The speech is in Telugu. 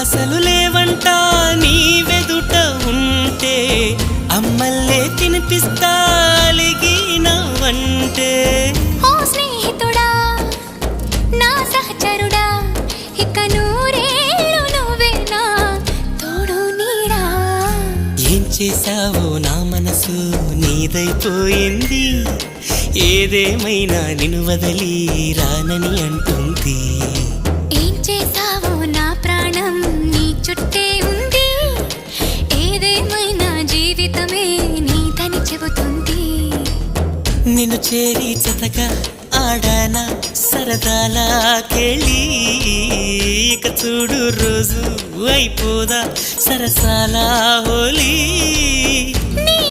ఆశలు లేవంట నీ వెదుట ఉంటే అమ్మల్లే తినిపిస్తాలిగినవంటే చేసావో నా మనసు నీదైపోయింది ఏదేమైనా నిన్ను వదిలి రానని అంటుంది. చెబుతుంది నిన్ను చేరి చెతక ఆడానా సరదాలా కెళ్ళి ఇక చూడు రోజు అయిపోదా సరసాల హోలీ.